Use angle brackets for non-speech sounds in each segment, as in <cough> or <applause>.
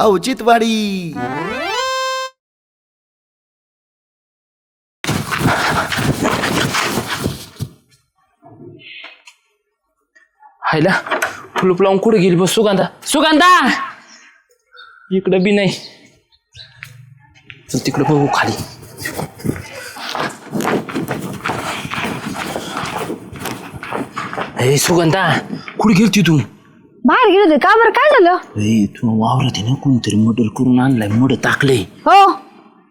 औचित्यवाडी। हायला कुलूप लावून कुठे गेली बस सुगंधा? सुगंधा! इकडं बी नाही. चल तिकडं बघू खाली. हे सुगंधा कुठे गेलती तू? बाहेर गेले होते. का बरं? काय झालं? ए तू वावरात आहे ना कोणतरी मॉडेल करून आणलाय मड टाकले हो.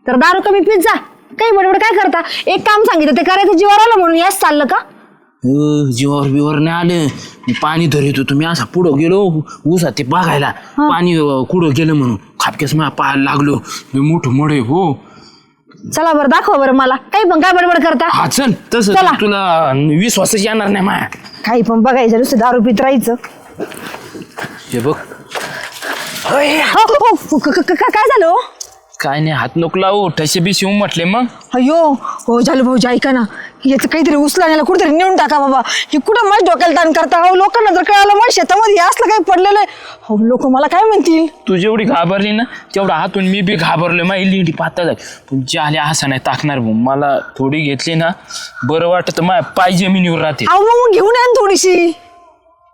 तर दारू कमी पित जा. काही बडबड काय करता? एक काम सांगितलं ते करायचं जीवावर आलं म्हणून याच चाललं का? जीवावर बिवावर नाही आलं. मी पाणी धरित होतो मी असा पुढं गेलो ऊसात ते बघायला. पाणी अं, कुठं गेलं म्हणून. खापक्यास मला पाहायला लागलो. लय मोठं मड आहे हो. चला बरं दाखवा बरं मला. काही पण काय बडबड करता? हा चल. तसं चला. तुला विश्वासच येणार नाही माया काही पण बघायचं नुसतं दारू पित राहायचं. हे बघ. हो, हो, क- क- क- काय झालं हो? काय नाही हात नको लावू. ठसे बी शिव म्हटले मग. अयो हो झालं भाऊजी ऐका ना. याचं काहीतरी उचला नाही कुठेतरी नेऊन टाका बाबा. हे कुठं माझ्या डोक्याला ताण करता? हो लोकांना जर कळालं माझ्या शेतामध्ये हे असलं काही पडलेलं आहे. हो लोक मला काय म्हणतील? तू जेवढी घाबरली ना तेवढा हातून मी बी घाबरलो माझी लिंडी पातळ झाली. पण जे आले असा नाही टाकणार भाऊ. मला थोडी घेतली ना बरं वाटत. माझ्या पाय जमिनीवर राहते अहो मग घेऊन या ना थोडीशी.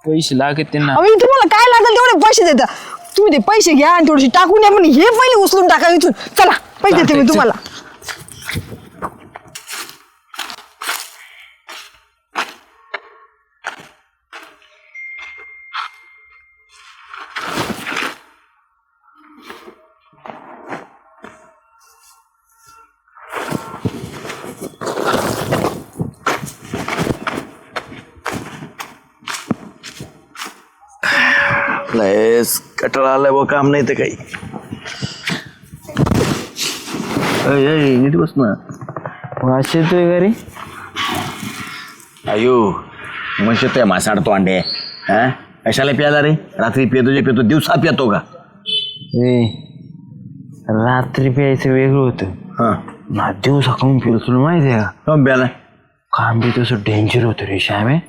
पैसे लागत त्यांना. अहो तुम्हाला काय लागेल तेवढे पैसे देता. तुम्ही ते पैसे घ्या आणि थोडीशी टाकून या पण हे पहिले उचलून टाका इथून. चला पैसे देते मी तुम्हाला. लयच कटाळा आलाय बघ काम नाही तर काही। अय, अय, नीट बस ना। वास येतोय घरी? अयो म्हणजे ते मासाड तो अंडे हा? कशाला प्याला रे? रात्री पितो जे पितो दिवसा पितो का? ए रात्री प्यायचं वेगळं होतं. हा. ना दिवसा कमी पिलो तुला माहिती आहे का? कम प्याला काम बी तसं डेंजर होतं रे श्यामे.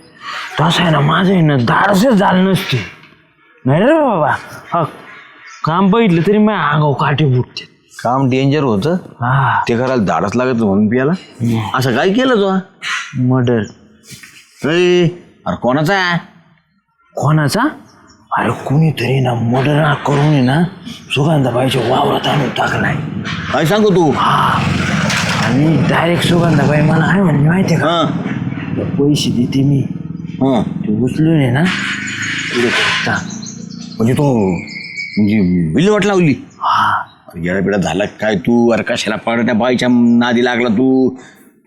तसं आहे ना माझं आहे ना धाडसच झालं नसते. नाही रे बाबा. हा काम बघितलं तरी माझ्या अंगाव काटे फुटते. काम डेंजर होतं. हा. ते करायला धाडच लागत म्हणून पियाला. असं काय केलं तू मर्डर अरे अरे कोणाचा आहे? कोणाचा? अरे कोणीतरी ना मर्डर करून आहे ना सुगंधाबाईच्या वावरात आणून टाकलाय काय सांगू तू? आणि डायरेक्ट सुगंधाबाई मला आहे म्हणजे माहिती आहे हा. का पैसे देते मी. हा. ते उचलून आहे ना पुढे टाक. म्हणजे तू म्हणजे विल्हेवाट लावली. येडाबिडा झाला काय तू? अरे कशाला पडत्या बाईच्या नादी लागला तू?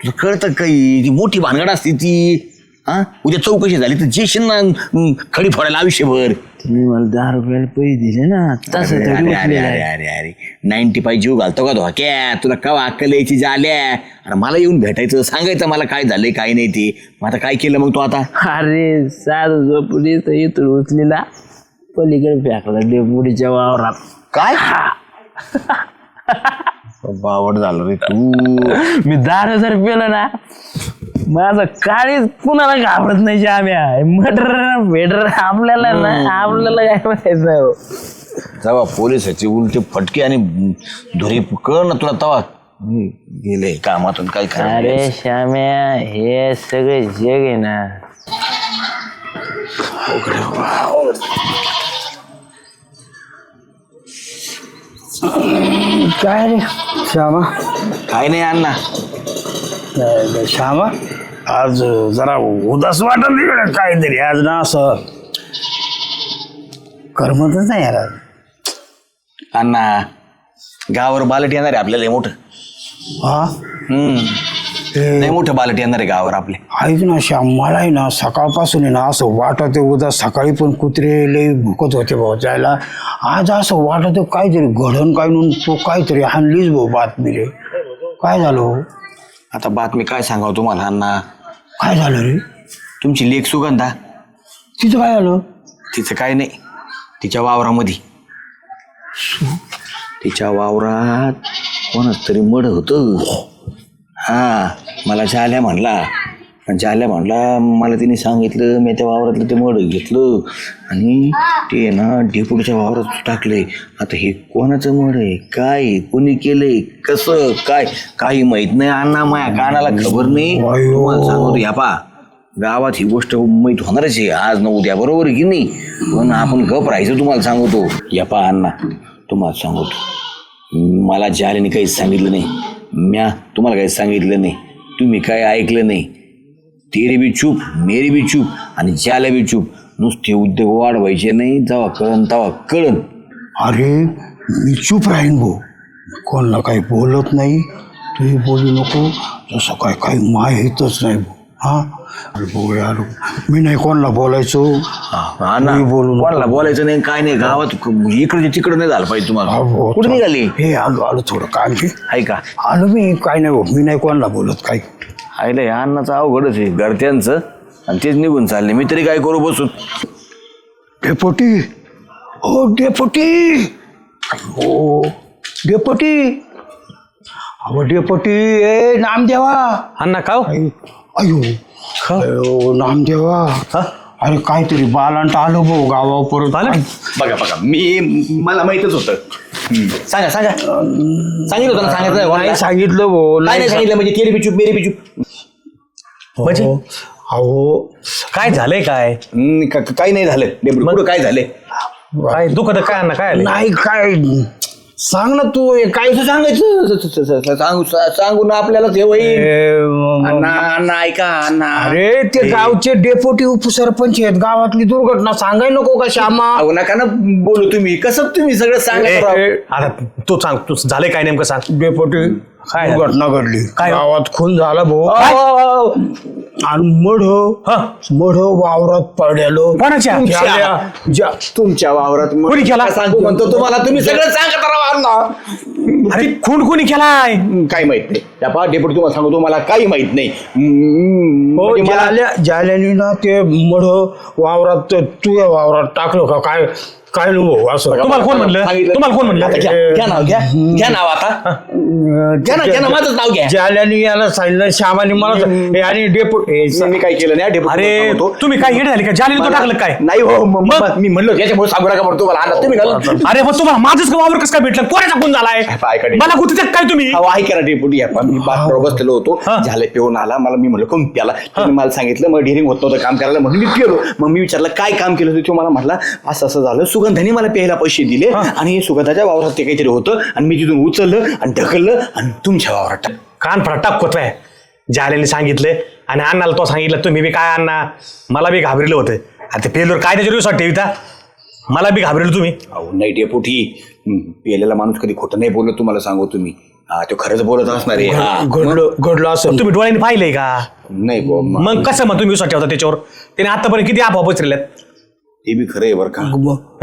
तुला कळतं काही ती मोठी भानगड असते ती. हा? उद्या चौकशी झाली तर जेशील ना अं, खडी फोडायला आयुष्यभर. तुम्ही मला दहा रुपयाला पैसे दिले ना तसं अरे अरे अरे अरे. अरे नाईन्टी फाय जीव घालतो का धोक्या? तुला कवा अक्कल यायची झाल्या अरे मला येऊन भेटायचं सांगायचं मला काय झालंय काय नाही ते. मग आता काय केलं मग तू आता? अरे साध झोपडी तर इथून उचलेला. पलीकडे फेकला डेपुडीच्या वावरात. काय? <laughs> बावड झालं रे तू. मी दहा हजार पेलं ना माझं काळीच कुणाला घाबरत नाही जाम्या. मटर भेटर आपल्याला ना आपल्याला काय नाही हो. जेव्हा पोलिसाची उलटे फटके आणि धुरी कळ ना तुला तवा गेले कामातून काय खरं अरे. श्याम्या हे सगळे जग आहे ना. काय रे? श्यामा? काय नाही अण्णा. श्यामा? आज जरा उदास वाटत इकडे काहीतरी. आज ना असं करमतच नाही यार आज. अण्णा गावावर बालट येणार आहे आपल्याला लय मोठं. हा? हम्म. लय मोठं बालट येणार आहे गावावर आपले. ऐक ना श्याम मला आहे ना सकाळपासून आहे ना असं वाटत उद्या सकाळी पण कुत्रे लई भुकत होते भाऊ जायला. आज असं वाटत काहीतरी घडण काय म्हणून तो काहीतरी हाणलीच भाऊ बातमी रे काय झालं हो? आता बातमी काय सांगावं तुम्हाला अण्णा? काय झालं रे? तुमची लेख सुगंधा. तिथं काय झालं? तिचं काय नाही तिच्या वावरामध्ये. तिच्या वावरात कोणाच तरी मड होत? हा मला शाल्या म्हणला. ज्याला म्हणला मला तिने सांगितलं मी त्या वावरातलं ते मड घेतलं. आणि ते ना डेपुटीच्या वावरात टाकले. आता हे कोणाचं मड आहे? काय? कोणी केलंय? कसं? काय? काही माहीत नाही. अण्णा माया कानाला खबर नाही. तुम्हाला सांगतो या पा गावात ही गोष्ट माहीत होणारच आहे. आज न उद्या बरोबर की नाही? पण आपण गप राहायचं तुम्हाला सांगतो. या पा अण्णा. तुम्हाला सांगतो. मला जालेने काही सांगितलं नाही. म्या तुम्हाला काही सांगितलं नाही. तुम्ही काय ऐकलं नाही. तेरे बी चूप मेरे बी चूप आणि ज्याला बी चूप. नुसते उद्योग वाढवायचे नाही जेव्हा कळन तेव्हा कळन. अरे मी चूप राहीन भाऊ. कोणाला काही बोलत नाही. तुम्ही बोलू नको. जसं काय काही माहीतच नाही भाऊ. हां? मी नाही कोणाला बोलायचो. हा ना. तुम्ही बोलू. कोणाला बोलायचं नाही काय नाही गावात इकडे तिकडे नाही झालं पाहिजे हा तुम्हाला कुठे निघाली? हे आलो आलो थोडं काम आहे आहे का? आलो मी काय नाही भाऊ मी नाही कोणाला बोलत काही आईला या अन्नाचं अवघडच आहे घरच्यांचं. आणि तेच निघून चालले. मी तरी काय करू बसून? डेपोटी. हो डेपोटी. हो डेपोटी. अहो डेपोटी ए नामदेवा. अण्णा खाऊ? आई- अयो. अयो नामदेवा. अरे काहीतरी बालांट आलो भाऊ गावा परत. बघा बघा. मी मला माहितच होतं. सांगा सांगा. सांगितलं होतं ना सांगायचं नाही सांगितलं भाऊ काय नाही सांगितलं म्हणजे तेरी बिचूप मेरी बिचूप म्हणजे? अहो, अहो काय झालंय काय? हम्म, का- का- काही नाही झालं. पुढं काय झाले काय दुखत काय अण्णा काय आलंय? नाही काय सांग ना तू हे काय सांगायचं? स- स- स- स- सांगू स- सांगू ना आपल्याला ते होईल. अण्णा अण्णा ऐका अण्णा. अरे ते गावचे डेपोटी उपसरपंच आहेत गावातली दुर्घटना सांगाय नको का श्यामा? अहो नका ना बोलू तुम्ही. कसं तुम्ही सगळं ए, सांगा ए, आता तू सांग तू झालंय काय नेमकं सांग? डेपोटी काय झालं? दुर्घटना घडली. काय? गावात खून झाला भाऊ. काय? आणि मढ हा. मढ वावरात पडलेलो. कोणाच्या? ज्याल्या- ज्या- तुमच्या वावरात मग कोणी केला? सांगू म्हणतो तुम्हाला? तुम्ही सगळं सांगत राहा अण्णा. अरे खून कोणी केलाय? हम्म, काही माहीत नाही. त्या पहा डेपुटी तुम्हाला सांगतो तुम्हाला काही माहीत नाही. हम्म, हो म्हणजे मला- ज्याल्या ज्याल्याने ना ते मढ वावरात ते तुझ्या वावरात टाकलं का? काय काय नो भाऊ असं तुम्हाला कोण म्हणलं? सांगितलं. तुम्हाला कोण म्हणलं? आता घ्या घ्या नाव घ्या. घ्या नाव आता. घ्या ना घ्या ना माझंच नाव घ्या. ज्याल्याने याला सांगितलं श्यामाने मला हे आणि डेपोट मी काय केलं नाही डेपुटी अरे सांगतो. तुम्ही काय येडे झाले का? जालील तो टाकलं काय? नाही हो म- मग? म- मी म्हणलो याच्यामुळे सांगू नका म्हणतो मला आणा तुम्ही ना अरे मग तुम्हाला माझंच वावर कसं काय भेटलं? कोणाचा खून झालाय? काय? मला गुत्तीत काय तुम्ही? अहो ऐका ना डेपुटी आपण मी बरोबर बसलेलो होतो. हा. झालं पिऊन आला. मला मी म्हणलं कोण प्याला? त्याने मला सांगितलं मग डिरिंग होत नव्हतं काम करायला म्हणून मी पिलो. मग मी विचारलं काय काम केलं होतं? तो मला म्हटला असं असं झालं सुगंधाने मला प्यायला पैसे दिले आणि सुगंधाच्या वावरात ते काहीतरी होतं. आणि मी तिथून उचललं आणि ढकललं आणि तुमच्या वावरात टाकलं. कान आहे जालेने सांगितलं आणि अण्णाला तो सांगितलं तुम्ही बी काय अण्णा? मला बी घाबरलं होतं. आता ते पेलवर काय त्याच्या रिसॉर्ट ठेविता? मला बी घाबरलं तुम्ही. अहो नाही डेपुटी. हं, पेलेला माणूस कधी खोटं नाही बोलत तुम्हाला सांगू तुम्ही. हा तो खरंच बोलत असणार आहे. हा. घडलं घडलं असं. तुम्ही डोळ्यांनी पाहिलंय का? नाही बुवा, म- मग कसं मग तुम्ही विश्वास ठेवता त्याच्यावर? त्याने आतापर्यंत किती आपोआप पसरल्यात ते बी खरं आहे बरं का?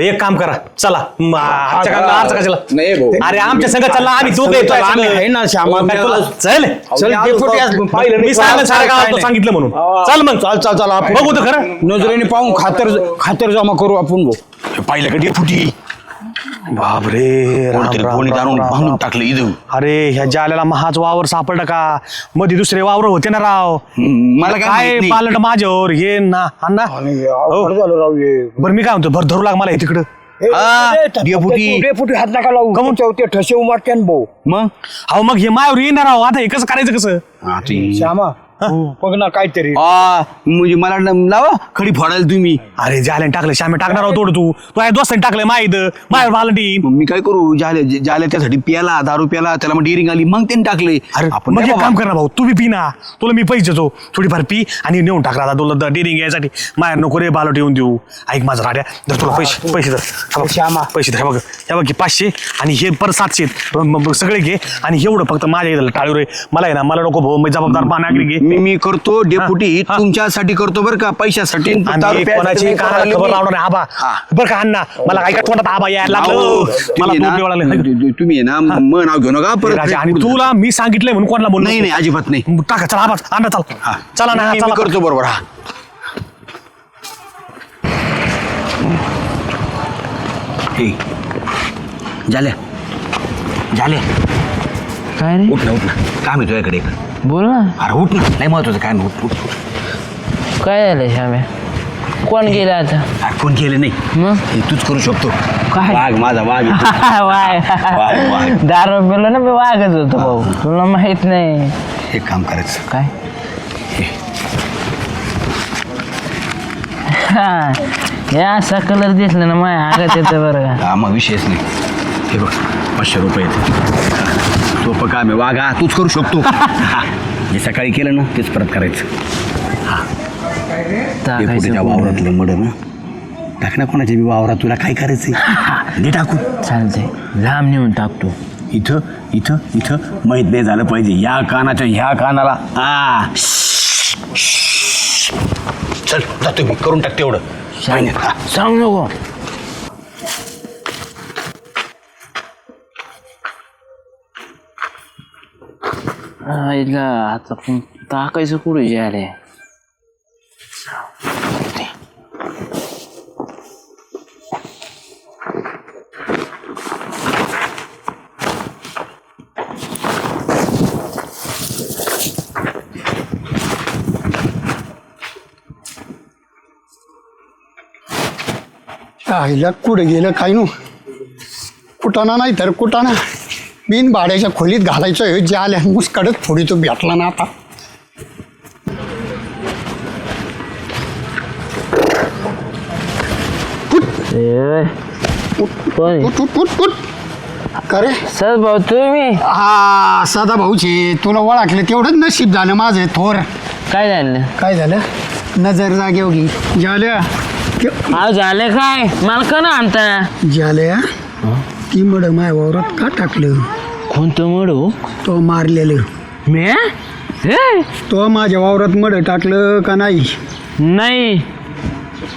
एक काम करा. चला. म, आजच्या कामाला अर्ज कशाला? नाही भाऊ. अरे आमच्या संघ चला आम्ही तू संघ चला, आम्ही आहे ना, श्यामा. काय तुला- चल. चल, अहो, डेपुटी अहो, आज- पाहिलं नाही. मी सांगितलं साऱ्या काय गावात नाही. सांगितलं म्हणून. चल मग चाल चाल चाल. आपण बघू तर खरं. नजरेने पाहून खातर खातर जमा करू आपण भाऊ. पाहिलं का डेपुटी बापरे कोणतरी कोणी जाणून बांधून टाकलं इथं अरे ह्या जाल्याला महाच वावर सापडलं का? मध्ये दुसरे वावर होते ना राव. मला काय काय माहीत? नाही. पालट माझ्यावर? हे ना. अण्णा आणि अवघड झालं राव हे. बरं मी काय म्हणतो भर धरू लाग मला हे तिकडं. हा. डेपुटी. हात नका लावू. कमून. ते ठसे उमारते ना भाऊ. मग? अहो मग हे मायावर येणार आहो आता हे कसं करायचं कसं? हा, ते- श्यामा बघ ना काहीतरी. आ, म्हणजे मला लावा खडी फोडायला तुम्ही. अरे जाल्याने टाकलं श्यामे टाकणार आहोत तोड तू. तू आहे दोस्ताने टाकलंय माहीत. मायावर भालटी मग मी काय करू? जाले जाले त्यासाठी प्याला दारू प्याला त्याला मग डिरिंग आली मग त्यांनी टाकले अरे आपण मग नाही एक बाबा. काम कर ना भाऊ तू बी पी ना. तुला मी पैसे देतो. थोडीफार पी आणि नेऊन टाक राधा तुला डेअरिंग यायसाठी. मायर नको रे बालोट येऊन देऊ. ऐक माझं राड्या जर तुला पैसे पैसे धर हा बघ, श्यामा. पैसे धर हे बघ हे बघ हे पाचशे आणि हे परत सातशे. मग- मग सगळे घे आणि एवढं फक्त माझ्या इथं टाळू रे. मला आहे ना मला नको भाऊ मी जबाबदार नागरी घे. मी मी करतो डेपुटी हा. तुमच्यासाठी करतो बरं का पैशासाठी. दारू आणि प्यायसाठी कोणाची नाही कानाला करायला खबर मी. लावणार नाही आबा. हा. बरं का अण्णा मला काय तोंडात आबा यायला अहो, लागलं मला तुम्ही ना- लागलं. तु- तुम्ही आहे ना म नाव घेऊ नका परत राजा आणि तुला मी सांगितलंय म्हणून कोणाला बोल नाही नाही अजिबात नाही. टाका चला आबा अण्णा चल. हा. चला ना मी- मी चला. करतो बरोबर हा. हे. झाल्या. झाल्या. काय रे? उठ ना उठ ना. काम आहे तुझ्याकडे बोल ना. अरे उठ ना. नाही महत्वाचं काय उठ उठ काय झालं श्याम्या? कोण गेलं आता? कोण केलं नाही. मग? हे तूच करू शकतो. काय? वाघ माझा वाघ <laughs> आहे. वाघ. दारू पिलो ना मी वाघच होतो भाऊ. तुला माहीत नाही. हे काम करायचं. काय? हा, हे. असा कलर दिसला ना माझ्या आगात येतं बरं का? हा मग विषयच नाही. हे बघ पाचशे रुपये येते. सोपं काम आहे. वाघा तूच करू शकतो. <laughs> हा. जे सकाळी केलं ना तेच परत करायचं. ते कुठेच्या वावरातलं मड ना. टाक ना कोणाच्या बी वावरात तुला काय करायचंय? <laughs> दे टाकू. चालतंय. लांब नेऊन टाकतो. इथं इथं इथं माहीत नाही झालं पाहिजे. या कानाच्या ह्या कानाला. आ. चल जातो मी. करून टाक तेवढं. सांग हा. सांग नको. आईला आता पण टाकायचं कुठे जे आले आईला कुठं गेलं काय नु कुटाणा नाही तर कुटाणा बिन भाड्याच्या खोलीत घालायचं जे आल्या मुसकडत थोडी तो भेटला ना आता. कोण? उठ उठ उठ उठ. करे सर भाऊ तुम्ही? हा सदा भाऊचे तुला ओळखलं तेवढंच नशीब झालं माझं थोर. काय झालं? काय झालं? नजर जागेव घे झाल्या अहो झालं काय? मला का ना आणता झाल्या ती मड माय वावरात का टाकलं? कोणतं मडू तो मारलेलं. मी हे तो माझ्या वावरात मड टाकलं का नाही? नाही.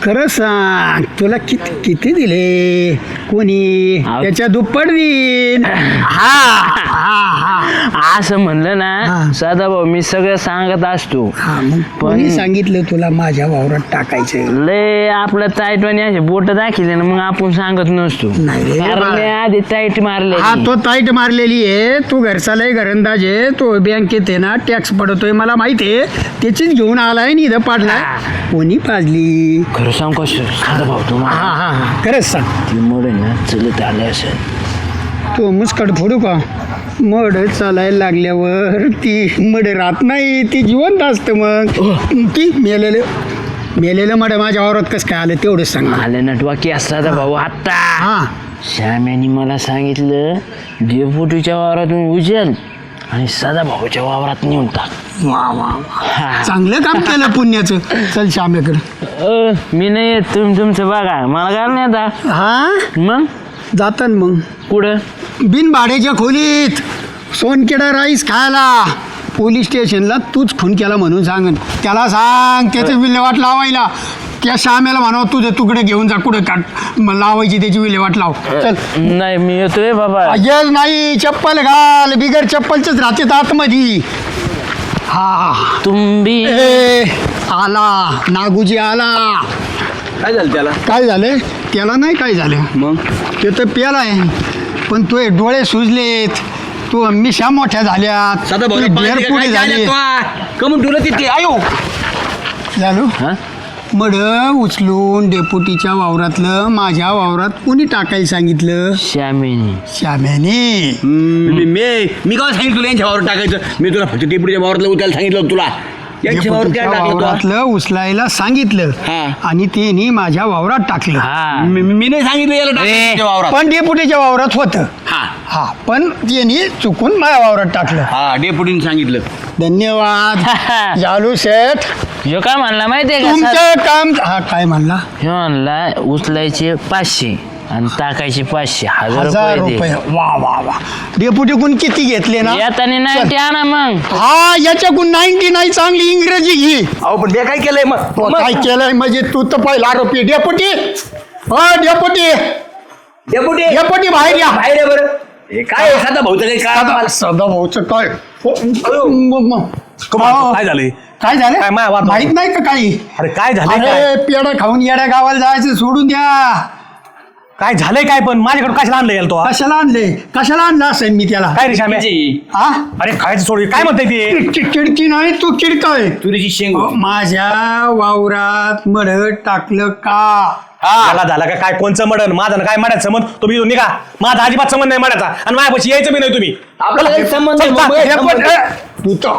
खरं सांग तुला किती किती दिले? कोणी? अहो. त्याच्या दुप्पट देईन असं म्हणलं ना हा. सदा भाऊ मी सगळं सांगत असतो. हा मग कोणी सांगितलं तुला माझ्या वावरात टाकायचं लय आपलं टाईटवाणी असे बोट दाखिले ना मग आपण सांगत नसतो. नाही रे कारण बा. मी आधी टाईट मारले हा तो ताईट मारलेली आहे. तू घरचा लय घरंदाज आहे. तो बँकेत आहे ना टॅक्स पडतोय. मला माहिती आहे. त्याचीच घेऊन आलाय नि इथं पाडलाय. कोणी पाजली? खरं सांग कसं सदा भाऊ हा तुम्हाला हा हा. खरंच सांग. ती मोडे ना चलत आले असेल. तो मुस्कट फोडू का? मड चालायला लागल्यावर ती मड राहत नाही ती जिवंत असतं मग. ती मेलेलं मेलेलं मड माझ्या वावरात कसं काय आलं तेवढंच सांग मला. आले नटवा की सदा भाऊ आता हा. श्याम्याने मला सांगितलं डेपुटीच्या वावरातून उचल. आणि सदा भाऊच्या वावरात नेऊन टाक. वा वा वा. चांगलं काम केलं पुण्याचं. चल श्यामेकडं. अ, मी नाही येत. तुम्ही तुमचं बघा. मला काय नाही आता. हा? मग? जातात मग. कुठं? बिन भाड्याच्या खोलीत. सोनकेडा राईस खायला. पोलीस स्टेशनला तूच खून केला म्हणून सांग त्याला सांग. त्याचं विल्हेवाट लावायला. त्या श्यामेला म्हणावं तुझे तुकडे घेऊन जा कुठं काट मग लावायची त्याची विल्हेवाट लाव. चल. नाही मी येतोय बाबा. अजय नाही चप्पल घाल बिगर चप्पलचंच राहते आतमध्ये हा. तुम्ही ए आला नागूजी आला. काय झालं त्याला? काय झालं? त्याला नाही काय झालं. मग? ते तर प्याला आहे. पण तो डोळे सुजलेत. तू मिशा मोठ्या झाल्यात. सदा भाऊ तुझी ढेर पुढे झाली कमून ठेवलं तिथे. आयो. झालो? हा? मड उचलून डेपुटीच्या वावरातलं माझ्या वावरात कोणी टाकायला सांगितलं? श्यामेनी. श्याम्याने मी मी मी काय सांगितलं तुला यांच्या वावर टाकायचं? मी तुला फक्त टेपडीच्या वावरातलं उचलायला सांगितलं होतं तुला. डेपुटीच्या टाकलं वावरातलं उचलायला सांगितलं. हा. आणि त्यांनी माझ्या वावरात टाकलं. हा. मी मी नाही सांगितलं याला वावरात. पण डेपुटीच्या वावरात होतं. हा. हा पण त्यांनी चुकून माझ्या वावरात टाकलं. हा डेपुटीने सांगितलं. धन्यवाद. जालू शेठ. ह्यो काय म्हणला माहितीये का तुमचं काम हा काय म्हणला? ह्यो म्हणला उचलायचे पाचशे. आणि टाकायचे पाचशे हजार हजार रुपये रुपये. दे वा वा वा. डेपुटीकून किती घेतले ना? येताना नाईन्टी आणा मग. हा याच्याकडून नाईन्टी नाही चांगली इंग्रजी घे. अहो पण ते काय केलंय मग? तो मग? काय केलंय म्हणजे तू तर पहिला आरोपी डेपुटी. हो डेपुटी. डेपुटी. डेपुटी बाहेर या. बाहेर आहे बरं. हे काय? सदा भाऊचं काही काय सदा भाऊचं काय? हो, म- म- हो. काय झालंय काय झालं? काय माया वाट- माहीत नाही का काही? अरे काय झालंय काय? अरे पेढा खाऊन येड्या गावाला जायचं सोडून द्या. काय झालंय काय पण? माझ्याकडे कशाला आणलं याला तो हा? कशाला आणले कशाला आणलं असेल मी त्याला? काय रे हा अरे खायचं सोड काय म्हणताय ते? चिड- चिडकी नाही तू चिडकाय तुरीची शेंग माझ्या वावरात मड टाकलं का? याला झाला का काय? कोणचं मडण माझं ना काय मड्यात संबंध? तुम्ही इथून निघा. माझा अजिबात संबंध नाही मड्याचा आणि माझ्यापाशी यायचं बी नाही तुम्ही. आपल्याला काही संबंध नाही, चल, मग जा. हे पण, ए, तू तो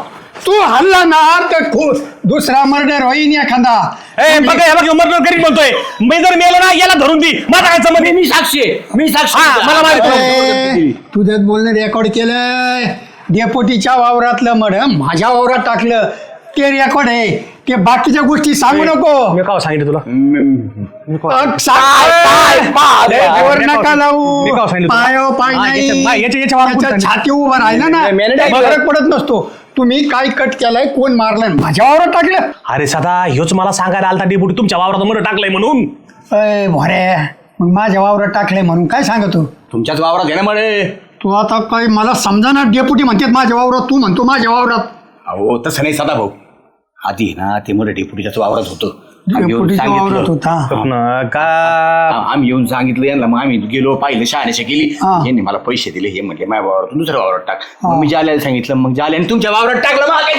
तू हल्ला ना तर खू- दुसरा मर्डर होईन एखादा ए बघा याला घेऊन मर्डर करीत म्हणतोय मी जर मेलो ना याला धरून दी माझा काय संबंध मी साक्षी आहे. मी साक्षी हा, आहे. मला माहिती ए, तुझं बोलणं रेकॉर्ड केलंय डेपोटीच्या वावरातलं मड माझ्या वावरात टाकलं ते रेकॉर्ड आहे ते बाकीच्या गोष्टी सांगू नको मी का सांगितलं तुला अग, सांग. पाय, पाय. जोर मी नका का- लावू मी का सांगितलं तुला? पायो पाय हा, नाही याच्या- हा, त्याच्या सांगितलं. छाती उभं राहिलं ना नाही, काही आहे. फरक पडत नसतो तुम्ही काय कट केलाय कोण मारलाय? माझ्या वावरात टाकलं. अरे सदा ह्योच मला सांगायला आलता डेपुटी तुमच्या वावरात मर्डर टाकलंय म्हणून. अय भोरे मग माझ्या वावरात टाकलंय म्हणून काय सांगतो? तुमच्याच वावरात घे ना मळे तू आता काय मला समजा ना डेपुटी म्हणतात माझ्या वावरात तू म्हणतो माझ्या वावरात. अहो तसं नाही सदा भाऊ. आधी ना ते मराठी डेपुटीच्याच वावरात होतं. येऊन डेपुटीच्या वावरात सांगितलं. होता. का? आम्ही येऊन सांगितलं यांना. मग आम्ही गेलो पाहिलं शहानिशा केली हा. यांनी मला पैसे दिले. हे म्हणले माझ्या वावरात दुसऱ्या वावरात टाक. मग मी जाल्याला सांगितलं. मग जाल्याने तुमच्या वावरात टाकलं. मग काय?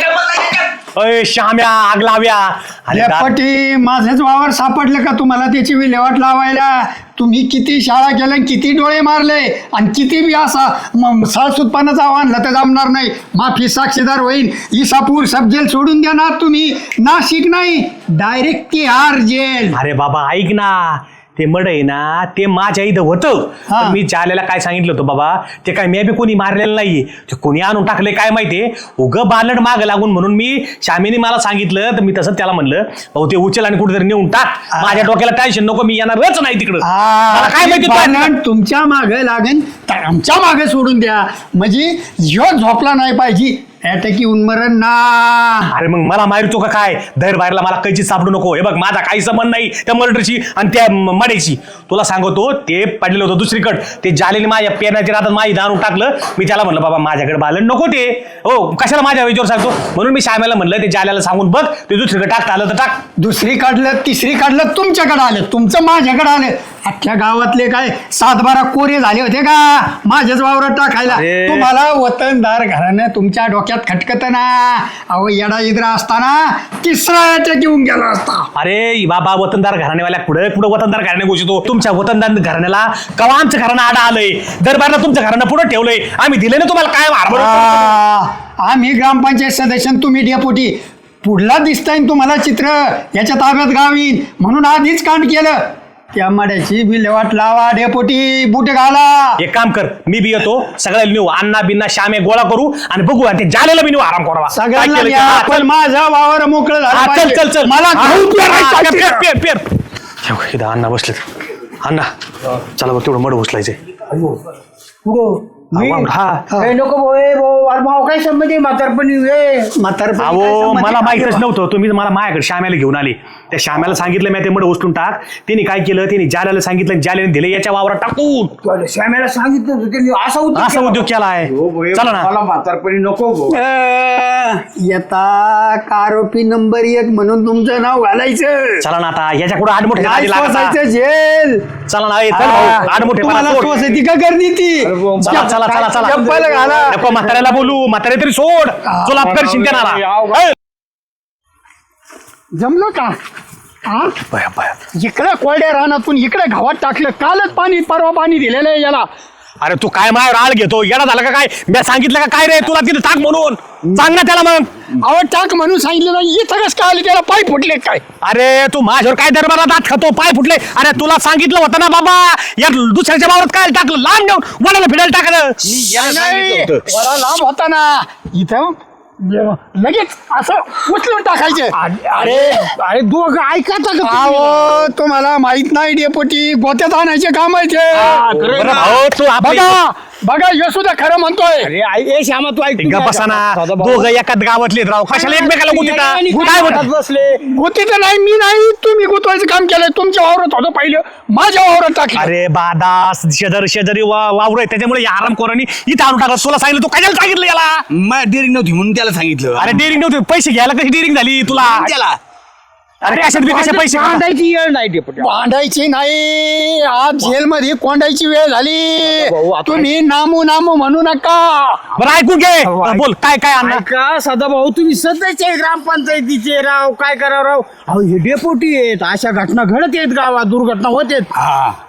अय श्याम्या आग लाव्या. अरे दा- डेपुटी माझंच वावर सापडलं का तुम्हाला त्याची विल्हेवाट लावायला? तुम्ही किती शाळा केल्या आणि किती डोळे मारले? आणि किती बी असा म- साळसूतपणाचा आणला तर जमणार नाही. माफी साक्षीदार होईल इसापूर सब जेल सोडून देणार तुम्ही. नाशिक नाही डायरेक्ट तिहार जेल अरे बाबा ऐक ना. ते मड आहे ना ते माझ्या इथं होतं. हा. पण मी चाल्याला काय सांगितलं होतं बाबा ते काय मी बी कोणी मारलेलं नाहीये. ते कोणी आणून टाकले काय माहितीये उग बालड माग लागून म्हणून मी श्यामीने मला सांगितलं तर मी तसंच त्याला म्हणलं भाऊ ते उचल आणि कुठेतरी नेऊन टाक. माझ्या डोक्याला टेन्शन नको मी येणारच नाही तिकडं. मला काय माहिती तू भांडण आणलं? तुमच्या मागे लागेल तर आमच्या मागे सोडून द्या. म्हणजे ह्यो झोपला नाही पाहिजे. अटॅकी उन्मरण. ना अरे मग मला मारतो का काय? दर बाहेरला मला कैची सापडू नको. हे बघ माझा काही संबंध नाही त्या मर्डरची आणि त्या म- मड्याची. तुला सांगतो ते पडलेलं होतं दुसरीकडं. ते जालेने माझ्या पेनाच्या रातात माझी दारू टाकलं. मी त्याला म्हणलं बाबा माझ्याकडे बालन नको ते. हो कशाला माझ्या वेळेवर सांगतो? म्हणून मी श्यामेला म्हणलं ते जाल्याला सांगून बघ ते दुसरीकडे टाकता आलं तर टाक. दुसरी काढलं तिसरी काढलं तुमच्याकडे आलं. तुमचं माझ्याकडे आलं. अख्ख्या गावातले काय सात बारा कोरे झाले होते का? माझ्याच वावरात टाकायला. अरे. तुम्हाला वतनदार घरानं तुमच्या डोक्यात खटकत ना. अहो येडा इद्रा असताना तिसरा अटॅक येऊन गेला असता. अरे बाबा वतनदार घराणेवाल्या पुढे पुढे वतनदार घराणे घोषितो तुमच्या वतनदार घराण्याला कवा आमच्या घराणं आडा आलंय. दरबारला तुमच्या घरानं पुढे ठेवलंय. आम्ही दिले ना तुम्हाला काय हरभरा आ, आम्ही ग्रामपंचायत सदस्य आणि तुम्ही डेपुटी पुढला दिसतंय तुम्हाला चित्र? याच्या ताब्यात गावीन. म्हणून आधीच कांड केलं. त्या मड्याची विल्हेवाट लावा डेपुटी बुट घाला. एक काम कर मी बी येतो सगळ्याला नेऊ अण्णा बिन्ना श्यामे गोळा करू आणि बघू आणि ते जालेला बी नेऊ आराम करावा. काय सगळ्यांना केलं ते? द्या, हा, पण चल. माझा वावर मोकळं झालं हा, चल पाहिजे. चल चल. मला घेऊन पेरायचं आहे. पेर पेर पेर. हे बघ, इथं अण्णा बसलेत. अण्णा चला बघ तेवढं मड उचलायचंय. हा. नको भाऊ ए भाऊ अरे भाऊ काय संबंधी म्हातारपणी ए. म्हातारपणी काय अहो संबंध मला? माहितच नव्हतं. तुम्ही मला माझ्याकडे श्याम्याला घेऊन आले. त्या श्याम्याला सांगितलं मी ते मड उचलून टाक. तिने काय केलं? तिने जाल्याला सांगितलं जाल्याने दिले याच्या वावरात टाकून तुला श्यामेला सांगितलं होतं त्यांनी असा उद्योग असा केला. उद्योग केला आहे हो ए, चला ना. मला म्हातारपणी नको अं, येता आरोपी नंबर एक म्हणून तुमचं नाव घालायचं. चला ना आता याच्यापुढे आठ मोठे नाही लागत सोसायचं जेल. चला ना ए, चल भाऊ, आठ मोठे तुम्हाला सोसायची का गर्दी ती? चला चला चला चला. चप्पल घाला. नको म्हाताऱ्याला बोलू म्हातारे तरी सोड. तुला करशील त्याला जमलं का? हा बया बया इकडे कोरड्या रानातून इकडे गावात टाकलं. कालच पाणी परवा पाणी दिलेलं आहे याला. अरे तू काय माय राळ घेतो? येडा झाला का काय? मी सांगितलं का काय रे? तुला तिथे टाक म्हणून. सांग ना त्याला मग. अहो टाक म्हणून सांगितलं नाही. इथं कसं काय आले त्याला? पाय फुटले काय? अरे तू माझ्यावर काय दरबारा दात खातो? पाय फुटले. अरे तुला सांगितलं होतं ना बाबा? या दुसऱ्याच्या वावरात काय टाकलं? लांब नेऊन वडाला फिरायला टाकलं. नाही, वरा लांब होता ना. इथं लगेच असं उचलून टाकायचे. अरे अरे दोघ ऐका का तुम्ही? अहो तुम्हाला माहीत नाही डेपोटी गोत्यात आणायचे काम आहे ते. बघा बघा यो सुद्धा खरं म्हणतोय. अरे आई- ए श्यामा तू ऐक गप्प बसाना दोघं एकाच गावातले राव. कशाला एकमेकाला गुतीता? काय होतात बसले? गोतीचं नाही मी नाही. तुम्ही गुतवायचं काम केलंय. तुमच्या वावरात होतं पहिलं. माझ्या वावरात टाकलं. अरे बादास शेजारी शेजारी वा- वावर आहे. त्याच्यामुळे या आरामखोरांनी इथं आणून टाकलं. तुला सांगितलं तू कशाला सांगितलं याला? मला डेअरिंग नव्हती म्हणून त्याला सांगितलं. अरे डेअरिंग नव्हती. पैसे घ्यायला कशी डेअरिंग झाली तुला? त्याला. अरे अशात बी कसे पैसे काढा? भांडायची येळ नाही डेपुटी भांडायची नाही. आज जेलमध्ये कोंडायची वेळ झाली. तुम्ही नामू नामू म्हणू नका. बरं ऐकून घे. बोल. काय काय अण्णा का सदा भाऊ तुम्ही सध्याचे ग्रामपंचायतीचे राव. काय करा राव? अहो हे डेपोटी आहेत. अशा घटना घडत आहेत गावात दुर्घटना होत आहेत.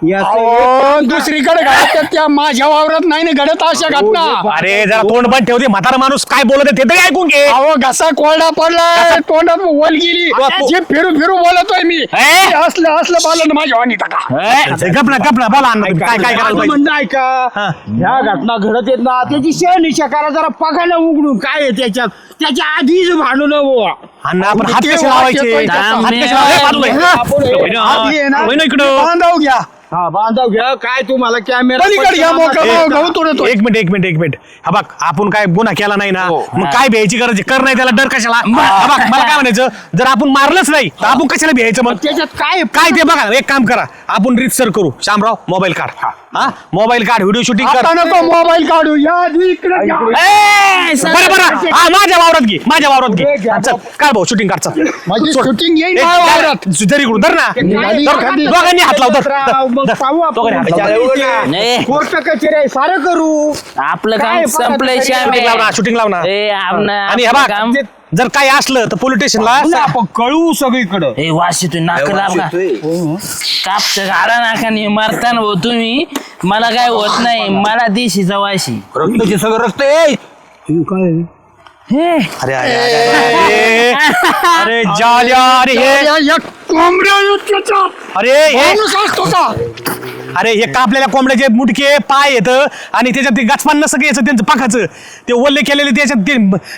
याचं अहो, दुसरीकडे घडत त्या माझ्या वावरात नाही ना घडत अशा घटना. अरे जरा तोंड पण ठेवते म्हातारा माणूस काय बोलत आहे ते तरी ऐकून घे. अहो घसा कोरडा पडला तोंडात वल गेली. जे फिरू फिरू बोलतोय मी? असलं असलं बोलत माझ्या वाणी टाका. बोला अण्णा तुम्ही. काय काय करायला माझं पाहिजे? म्हणणं ऐका. हा. ह्या घटना घडत आहेत ना त्याची शहनिशा करा जरा पगायला उघडून. काय आहे त्याच्यात? त्याच्या आधीच भांडू बुवा. अण्णा आपण हात किती कसे वाक्य लावायचे? येतोय हात त्याचा? कसे लावायचे? बाजूला ये. आपण हे- होय ना, आधी आहे ना, होय ना इकडं. बांधाव घ्या. हा बांधव घ्या काय तुम्हाला कॅमेरा पलीकडे घ्या मोकळं एक- गहू तोडतोय एक मिनिट एक मिनिट एक मिनिट. हा बघ आपण काय गुन्हा केला नाही ना हो. मग काय भ्यायची गरज आहे? कर नाही त्याला डर कशाला? हा बघ मला काय म्हणायचं? जर आपण मारलंच नाही तर आपण कशाला भ्यायचं मग? त्याच्यात काय आहे? काय ते बघा एक काम करा. आपण रितसर करू. शामराव मोबाईल काढ. हा. मोबाईल काढ व्हिडिओ शूटिंग कर. आता नको मोबाईल काढू. या आधी इकडे घ्या. बरं बरं. हा माझ्या वावरात घे माझ्या वावरात घे. चल काढ भाऊ शूटिंग काढ चल. माझी सोड. शूटिंग येईल एक- माझ्या वावरात. जरी धर ना. निघाली धर, एखादी. दोघांनी हात लाव धर, राव, मग. पाहू आपण. नाही. कोर्ट कचेरी आहे, सारं करू. आपलं काय काम संपलंय श्यामे शूटिंग लाव ना शूटिंग लाव ना ए, आपलं- आणि हे आपलं बघ काम जर काही असलं तर पोलीस स्टेशनला आपण कळू सगळीकडं. ए वाशी तू नाक लाव का कापच गाडा नाकाने मारताना हो तुम्ही मला काय होत नाही मला देशीचा वाशी. रक्ताचे सगळं रक्त आहे हे. अरे अरे अरे, अरे. <laughs> अरे जाल्या अरे हे. या- या कोंबड्या इतक्याच्या अरे हे माणूस असतो का अरे हे कापलेल्या कोंबड्याचे मुटके पाय येत आणि त्याच्यात ते गचपान नसं की याचं त्यांचं पाखाचं ते ओल्ले केलेले त्याच्यात ते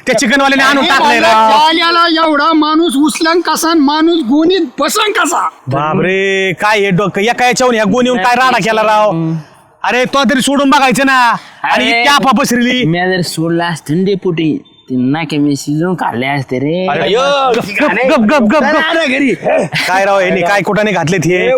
त्या चिकनवाल्याने आणून राव. जाल्याला एवढा माणूस उचलन कसा आणि माणूस गुणीत बसन कसा? बापरे काय हे डोकं? एका याच्यावरून ह्या गोणीहून काय राडा केला राव? अरे तो तरी सोडून बघायचं ना. आणि अरे. इतक्या आपा पसरली मी जर सोडला असते ना डेपुटी ते नाके मी शिजून काढले असते रे. अरे, गप गप गप गप गप. काय राव यांनी काय कुठाने घातलेत हे? हे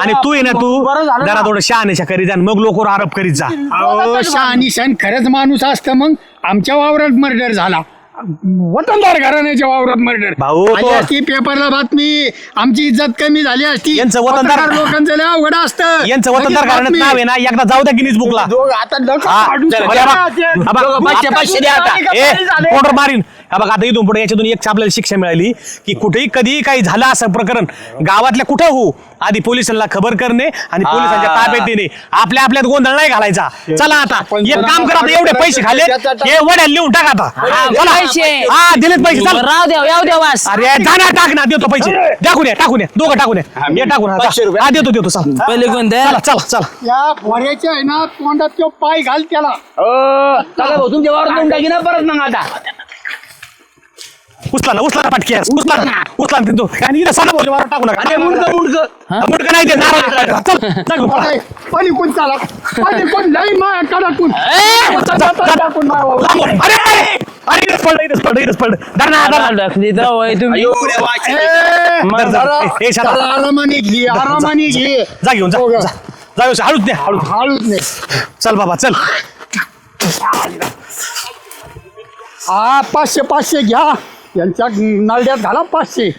आणि तू ये ना तू. बरं झालं ना. जरा थोडं शहानिशा करीत जा आणि मग लोक आरोप करीत जा. अहो शहाणी सण खरंच माणूस असतं मग. आमच्या वावरात मर्डर झाला. वतनदार घराण्याच्या वावरात मर्डर भाऊ, तो- असती पेपरला बातमी आमची इज्जत कमी झाली असती. यांचं वतनदार- पत्रकार लोकांचं लय अवघड असतं. यांचं वतनदार लगेच घराण्यात बातमी. नाव आहे ना एकदा जाऊ द्या गिनीज बुकला दोघं आता हा, चला, हा दोघं पाचशे- पाचशे द्या? ए, मारीन. हा बघा आता इथून पुढे याच्यातून एक आपल्याला शिक्षा मिळाली की कुठेही कधी काही झालं असं प्रकरण गावातल्या कुठं हो? आधी पोलिसांना खबर करणे आणि पोलिसांच्या ताब्यात देणे आपल्या आपल्यात गोंधळ नाही घालायचा. चला आता एक काम करा आता एवढे पैसे खाले हे वड्या लिहून टाका आता. चला. पैसे. हा दिलेत पैसे चल. राव द्या याव द्या वास. अरे जा ना टाक ना देतो पैसे. टाकून या टाकून या. दोघं टाकून या. हे टाकून या, जा. हा देतो देतो चल. पहिले कोण द्या? चला चला चला. या भोऱ्याच्या आहे ना तोंडात तो पाय घाल त्याला. अ, चला भाऊ तुमच्या वावर टाकी ना परत मग आता. उचला ना उचला ना पाटकी. उचला ना. उचला ना तो आणि इथं साधा भाऊ टाकू नका. मुंडकं मुंडकं मुंडकं नाही ते नारळ चल चल चाला. पलीकडून लई माया कडकून मारावं. अरे अरे अरे इथंच पडलं इथंच पडलं इथंच पडलं धर ना धर ना. ढकली तर होय तुम्ही. ए, धर, धर. जरा- ए, ए, शाला. जरा आरामाने घे आरामाने घे. जा घेऊन जा. हो का? जा. जा व्यवस्थित, हळूच दे हळू हळूच नाही चल बाबा चल. हा पाचशे पाचशे घ्या. यांच्या नालड्यात घाला पाचशे.